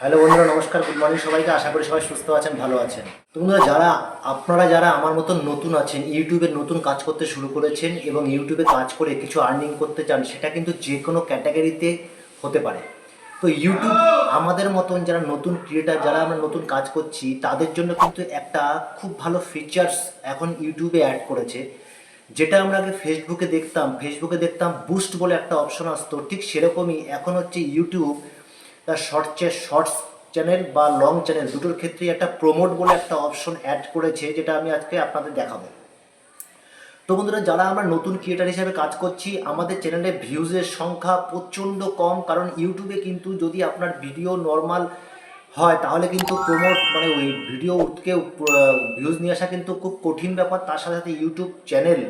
Hello বন্ধুরা, নমস্কার। Good morning সবাইকে। আশা করি সবাই সুস্থ আছেন, ভালো আছেন। তো বন্ধুরা, যারা, আপনারা যারা আমার মতন নতুন আছেন, ইউটিউবে নতুন কাজ করতে শুরু করেছেন এবং ইউটিউবে কাজ করে কিছু আর্নিং করতে চান, সেটা কিন্তু যে কোনো ক্যাটাগরিতে হতে পারে। তো ইউটিউব আমাদের মতন যারা নতুন ক্রিয়েটার যারা আমরা নতুন কাজ করছি, তাদের জন্য কিন্তু একটা খুব ভালো ফিচার্স এখন ইউটিউবে অ্যাড করেছে। যেটা আমরা আগে ফেসবুকে দেখতাম। ফেসবুকে দেখতাম বুস্ট বলে একটা অপশন আসতো। ঠিক সেরকমই এখন হচ্ছে ইউটিউব তার শর্টসে শর্টস চ্যানেল বা লং চ্যানেল দুটোর ক্ষেত্রেই একটা প্রমোট বলে একটা অপশন অ্যাড করেছে, যেটা আমি আজকে আপনাদের দেখাবো। তো বন্ধুরা, যারা আমরা নতুন ক্রিয়েটার হিসেবে কাজ করছি, আমাদের চ্যানেলে ভিউজের সংখ্যা প্রচণ্ড কম, কারণ ইউটিউবে কিন্তু যদি আপনার ভিডিও নর্মাল হয়, তাহলে কিন্তু প্রমোট মানে ওই ভিডিওকে ভিউজ নিয়ে আসা কিন্তু খুব কঠিন ব্যাপার। তার সাথে সাথে ইউটিউব চ্যানেল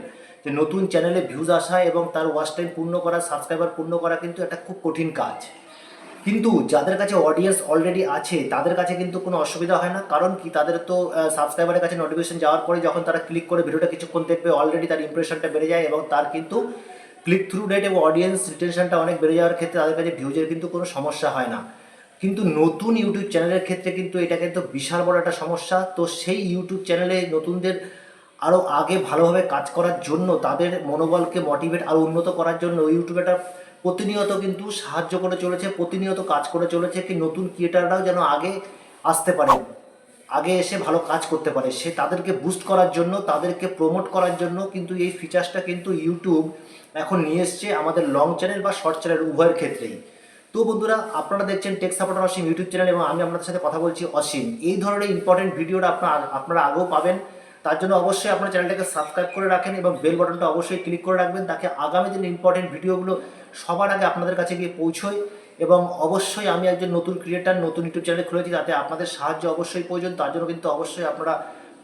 যে নতুন চ্যানেলে ভিউজ আসা এবং তার ওয়াচ টাইম পূর্ণ করা সাবস্ক্রাইবার পূর্ণ করা কিন্তু একটা খুব কঠিন কাজ। কিন্তু যাদের কাছে অডিয়েন্স অলরেডি আছে, তাদের কাছে কিন্তু কোনো অসুবিধা হয় না। কারণ কি? তাদের তো সাবস্ক্রাইবারের কাছে নোটিফিকেশন যাওয়ার পরে যখন তারা ক্লিক করে ভিডিওটা কিছুক্ষণ দেখবে অলরেডি তার ইমপ্রেশনটা বেড়ে যায় এবং তার কিন্তু ক্লিক থ্রু রেট এবং অডিয়েন্স রিটেনশনটা অনেক বেড়ে যাওয়ার ক্ষেত্রে তাদের কাছে ভিউজের কিন্তু কোনো সমস্যা হয় না। কিন্তু নতুন ইউটিউব চ্যানেলের ক্ষেত্রে কিন্তু এটা কিন্তু বিশাল বড় একটা সমস্যা। তো সেই ইউটিউব চ্যানেলে নতুনদের আরও আগে ভালোভাবে কাজ করার জন্য, তাদের মনোবলকে মোটিভেট আরও উন্নত করার জন্য ইউটিউব একটা প্রতিনিয়ত কিন্তু সাহায্য করে চলেছে, প্রতিনিয়ত কাজ করে চলেছে কি নতুন ক্রিয়েটাররাও যেন আগে আসতে পারে, আগে এসে ভালো কাজ করতে পারে। সে তাদেরকে বুস্ট করার জন্য, তাদেরকে প্রমোট করার জন্য কিন্তু এই ফিচার্সটা কিন্তু ইউটিউব এখন নিয়ে এসছে আমাদের লং চ্যানেল বা শর্ট চ্যানেল উভয়ের ক্ষেত্রেই। তো বন্ধুরা, আপনারা দেখছেন tech supporter Asim YouTube channel এবং আমি আপনাদের সাথে কথা বলছি অসীম এই ধরনের ইম্পর্টেন্ট ভিডিওটা আপনার, আপনারা আগেও পাবেন। তার জন্য অবশ্যই আপনার চ্যানেলটাকে সাবস্ক্রাইব করে রাখেন এবং বেল বাটনটা অবশ্যই ক্লিক করে রাখবেন, তাকে আগামী দিনে ইম্পর্টেন্ট ভিডিওগুলো সবার আগে আপনাদের কাছে গিয়ে পৌঁছয় এবং অবশ্যই আমি একজন নতুন ক্রিয়েটার নতুন ইউটিউব চ্যানেল খুলেছি তাতে আপনাদের সাহায্য অবশ্যই প্রয়োজন। তার জন্য কিন্তু অবশ্যই আপনারা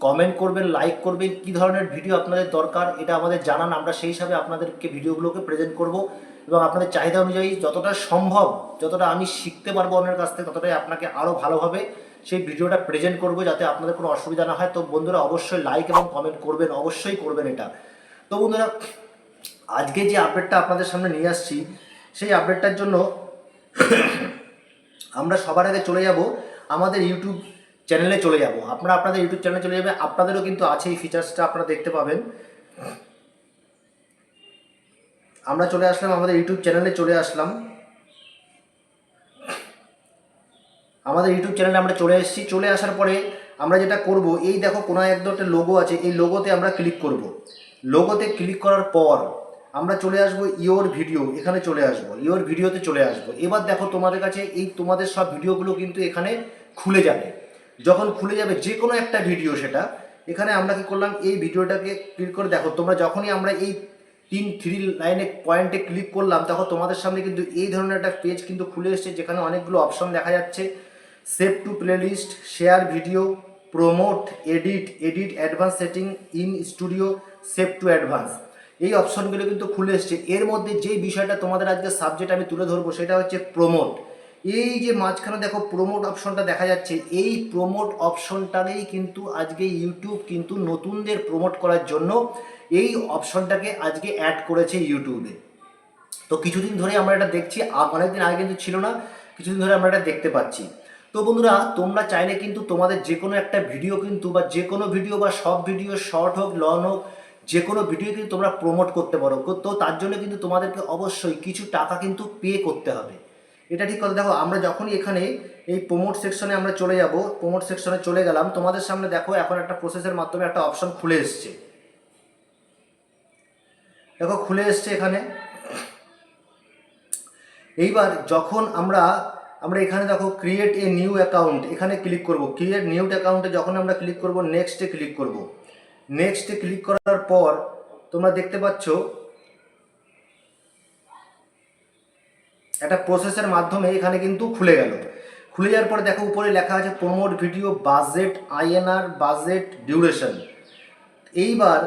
কমেন্ট করবেন লাইক করবেন, কী ধরনের ভিডিও আপনাদের দরকার এটা আমাদের জানান। আমরা সেই হিসাবে আপনাদেরকে ভিডিওগুলোকে প্রেজেন্ট করব এবং আপনাদের চাহিদা অনুযায়ী যতটা সম্ভব, যতটা আমি শিখতে পারব অন্যের কাছ থেকে, ততটাই আপনাকে আরও ভালোভাবে সেই ভিডিওটা প্রেজেন্ট করব যাতে আপনাদের কোনো অসুবিধা না হয়। তো বন্ধুরা অবশ্যই লাইক এবং কমেন্ট করবেন, অবশ্যই করবেন এটা। তো বন্ধুরা, আজকে যে আপডেটটা আপনাদের সামনে নিয়ে আসছি, সেই আপডেটটার জন্য আমরা সবার আগে চলে যাব আমাদের ইউটিউব চ্যানেলে চলে যাব। আপনারা আপনাদের ইউটিউব চ্যানেলে চলে যাবে আপনাদেরও কিন্তু আছে এই ফিচার্সটা আপনারা দেখতে পাবেন। আমরা চলে আসলাম, আমাদের ইউটিউব চ্যানেলে চলে আসলাম। আমাদের ইউটিউব চ্যানেলে আমরা চলে এসেছি। চলে আসার পরে আমরা যেটা করব, এই দেখো কোনো একদম একটা লোগো আছে, এই লোগোতে আমরা ক্লিক করব। লোগোতে ক্লিক করার পর আমরা চলে আসব ইওর ভিডিও এখানে চলে আসব ইওর ভিডিওতে চলে আসব। এবার দেখো তোমাদের কাছে এই তোমাদের সব ভিডিওগুলো কিন্তু এখানে খুলে যাবে। যখন খুলে যাবে যে কোনো একটা ভিডিও সেটা, এখানে আমরা কি করলাম, এই ভিডিওটাকে ক্লিক করে দেখো, তোমরা যখনই আমরা এই তিন থ্রি লাইনে পয়েন্টে ক্লিক করলাম তখন তোমাদের সামনে কিন্তু এই ধরনের একটা পেজ কিন্তু খুলে এসেছে, যেখানে অনেকগুলো অপশন দেখা যাচ্ছে। Save to playlist, share video, promote, edit edit advance setting, in studio, save to advance. এই অপশনগুলো কিন্তু খুলে এসছে। এর মধ্যে যে বিষয়টা তোমাদের আজকে সাবজেক্ট আমি তুলে ধরবো সেটা হচ্ছে প্রমোট এই যে মাঝখানে দেখো প্রমোট অপশনটা দেখা যাচ্ছে, এই প্রমোট অপশনটাকেই কিন্তু আজকে ইউটিউব কিন্তু নতুনদের প্রমোট করার জন্য এই অপশনটাকে আজকে অ্যাড করেছে ইউটিউবে তো কিছুদিন ধরে আমরা এটা দেখছি অনেকদিন আগে কিন্তু ছিল না, কিছুদিন ধরে আমরা এটা দেখতে পাচ্ছি। তো বন্ধুরা, তোমরা চাইলে কিন্তু তোমাদের যে কোনো একটা ভিডিও কিন্তু বা যে কোনো ভিডিও বা সব ভিডিও শর্ট হোক লং হোক যে কোনো ভিডিও কিন্তু তোমরা প্রমোট করতে পারো। তো তার জন্য কিন্তু তোমাদেরকে অবশ্যই কিছু টাকা কিন্তু পে করতে হবে। এটা ঠিক কথা। দেখো, আমরা যখনই এখানে এই প্রমোট সেকশনে আমরা চলে যাব প্রমোট সেকশনে চলে গেলাম, তোমাদের সামনে দেখো এখন একটা প্রসেসের মাধ্যমে একটা অপশন খুলে এসছে। দেখো, খুলে এসছে এখানে। এইবার যখন আমরা আমরা এখানে দেখো ক্রিয়েট এ নিউ অ্যাকাউন্ট এখানে ক্লিক করব। ক্রিয়েট নিউ অ্যাকাউন্টে যখন আমরা ক্লিক করব নেক্সটে ক্লিক করব। নেক্সটে ক্লিক করার পর তোমরা দেখতে পাচ্ছ, একটা প্রসেসের মাধ্যমে এখানে কিন্তু খুলে গেল। খুলে যাওয়ার পরে দেখো উপরে লেখা আছে promote video budget INR budget duration এইবার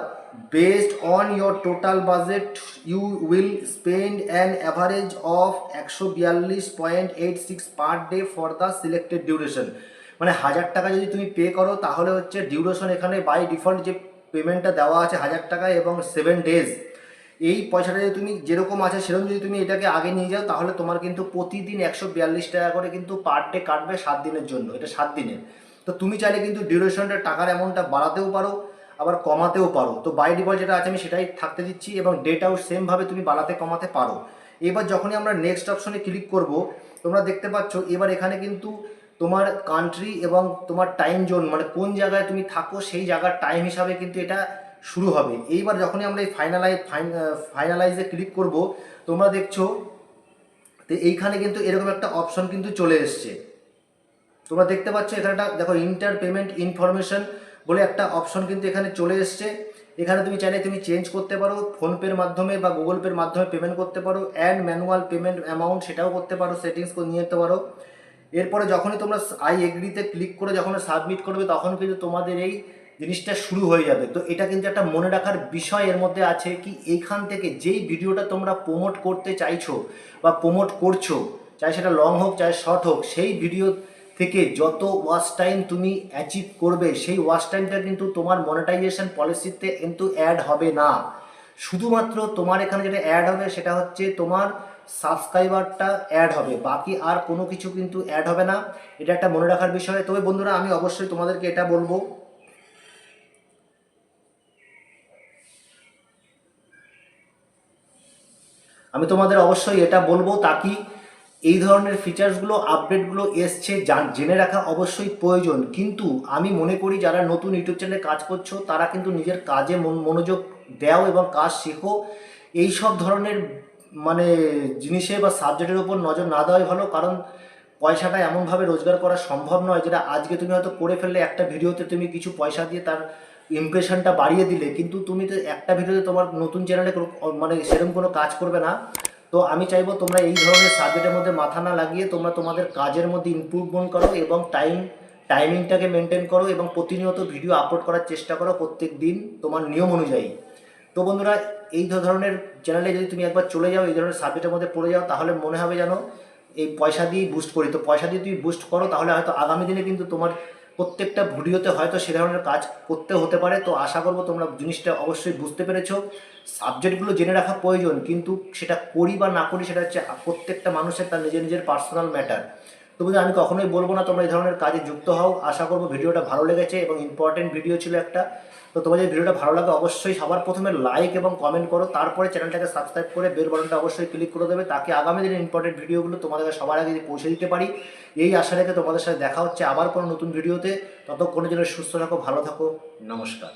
budget you will spend an average of একশো বিয়াল্লিশ point eight six per day for the selected duration মানে হাজার টাকা যদি তুমি পে করো, তাহলে হচ্ছে ডিউরেশন এখানে বাই ডিফল্ট যে পেমেন্টটা দেওয়া আছে হাজার টাকা এবং সেভেন ডেজ এই পয়সাটা যদি তুমি যেরকম আছে সেরকম যদি তুমি এটাকে আগে নিয়ে যাও, তাহলে তোমার কিন্তু প্রতিদিন একশো বিয়াল্লিশ টাকা করে কিন্তু পার ডে কাটবে সাত দিনের জন্য, এটা সাত দিনের। তো তুমি চাইলে কিন্তু ডিউরেশনটা টাকার অ্যামাউন্টটা বাড়াতেও পারো। আবার কমাতেও পারো। তো বাই ডিফল্ট যেটা আছে আমি সেটাই থাকতে দিচ্ছি এবং ডেটাও সেমভাবে তুমি বাড়াতে কমাতে পারো। এবার যখনই আমরা নেক্সট অপশনে ক্লিক করব, তোমরা দেখতে পাচ্ছ এবার এখানে কিন্তু তোমার কান্ট্রি এবং তোমার টাইম জোন মানে কোন জায়গায় তুমি থাকো সেই জায়গার টাইম হিসাবে কিন্তু এটা শুরু হবে। এইবার যখনই আমরা এই ফাইনালাইজ ফাইনালাইজে ক্লিক করব, তোমরা দেখছ তো এইখানে কিন্তু এরকম একটা অপশন কিন্তু চলে এসছে। তোমরা দেখতে পাচ্ছ এখানে দেখো ইন্টার পেমেন্ট ইনফরমেশন বলে একটা অপশন কিন্তু এখানে চলে এসছে। এখানে তুমি চাইলে তুমি চেঞ্জ করতে পারো ফোনপের মাধ্যমে বা গুগল পের মাধ্যমে পেমেন্ট করতে পারো অ্যান্ড ম্যানুয়াল পেমেন্ট অ্যামাউন্ট সেটাও করতে পারো সেটিংস নিয়ে যেতে পারো। এরপরে যখনই তোমরা আই এগ্রিতে ক্লিক করে যখন সাবমিট করবে তখন কিন্তু তোমাদের এই জিনিসটা শুরু হয়ে যাবে। তো এটা কিন্তু একটা মনে রাখার বিষয় এর মধ্যে আছে কি এইখান থেকে যেই ভিডিওটা তোমরা প্রমোট করতে চাইছো বা প্রমোট করছ, চাই সেটা লং হোক, চাই শর্ট হোক, সেই ভিডিও থেকে যত ওয়াচ টাইম তুমি অ্যাচিভ করবে, সেই ওয়াচ টাইমটা কিন্তু তোমার মনিটাইজেশন পলিসিতে কিন্তু অ্যাড হবে না। শুধুমাত্র তোমার এখানে যেটা অ্যাড হবে, সেটা হচ্ছে তোমার সাবস্ক্রাইবারটা অ্যাড হবে। বাকি আর কোনো কিছু কিন্তু অ্যাড হবে না। এটা একটা মনে রাখার বিষয়। তবে বন্ধুরা, আমি অবশ্যই তোমাদেরকে এটা বলব। আমি তোমাদের অবশ্যই এটা বলব তাকি এই ধরনের ফিচার্সগুলো আপডেটগুলো এসছে জান- জেনে রাখা অবশ্যই প্রয়োজন। কিন্তু আমি মনে করি যারা নতুন ইউটিউব চ্যানেলে কাজ করছ, তারা কিন্তু নিজের কাজে মন- মনোযোগ দেও এবং কাজ শেখো। এই সব ধরনের মানে জিনিসে বা সাবজেক্টের উপর নজর না দেওয়াই ভালো, কারণ পয়সাটা এমনভাবে রোজগার করা সম্ভব নয় যেটা আজকে তুমি হয়তো করে ফেললে একটা ভিডিওতে তুমি কিছু পয়সা দিয়ে তার ইমপ্রেশনটা বাড়িয়ে দিলে, কিন্তু তুমি তো একটা ভিডিওতে তোমার নতুন চ্যানেলে মানে সেরকম কোনো কাজ করবে না। তো আমি চাইব তোমরা এই ধরনের সাবজেক্টের মধ্যে মাথা না লাগিয়ে তোমরা তোমাদের কাজের মধ্যে ইমপ্রুভমেন্ট করো এবং টাইম টাইমিংটাকে মেনটেন করো এবং প্রতিনিয়ত ভিডিও আপলোড করার চেষ্টা করো প্রত্যেক দিন তোমার নিয়ম অনুযায়ী। তো বন্ধুরা, এই ধরনের চ্যানেলে যদি তুমি একবার চলে যাও, এই ধরনের সাবজেক্টের মধ্যে পড়ে যাও, তাহলে মনে হবে যেন এই পয়সা দিয়েই বুস্ট করি। তো পয়সা দিয়ে তুমি বুস্ট করো, তাহলে হয়তো আগামী দিনে কিন্তু তোমার প্রত্যেকটা ভিডিওতে হয়তো সে ধরনের কাজ করতে হতে পারে, তো আশা করব তোমরা জিনিসটা অবশ্যই বুঝতে পেরেছ। সাবজেক্টগুলো জেনে রাখা প্রয়োজন, কিন্তু সেটা করি বা না করি সেটা হচ্ছে প্রত্যেকটা মানুষের তার নিজের নিজের পার্সোনাল ম্যাটার তো আমি কখনোই বলব না তোমরা এই ধরনের কাজে যুক্ত হও। আশা করব ভিডিওটা ভালো লেগেছে এবং ইম্পর্টেন্ট ভিডিও ছিল একটা। তো তোমাদের ভিডিওটা ভালো লাগে অবশ্যই সবার প্রথমে লাইক এবং কমেন্ট করো, তারপরে চ্যানেলটাকে সাবস্ক্রাইব করে বেল বাটনটা অবশ্যই ক্লিক করে দেবে, তাকে আগামী দিনের ইম্পর্টেন্ট ভিডিওগুলো তোমাদের সবার আগে পৌঁছে দিতে পারি। এই আশা রেখে তোমাদের সাথে দেখা হচ্ছে আবার কোনো নতুন ভিডিওতে ততক্ষণের জন্য সুস্থ থাকো, ভালো থাকো, নমস্কার।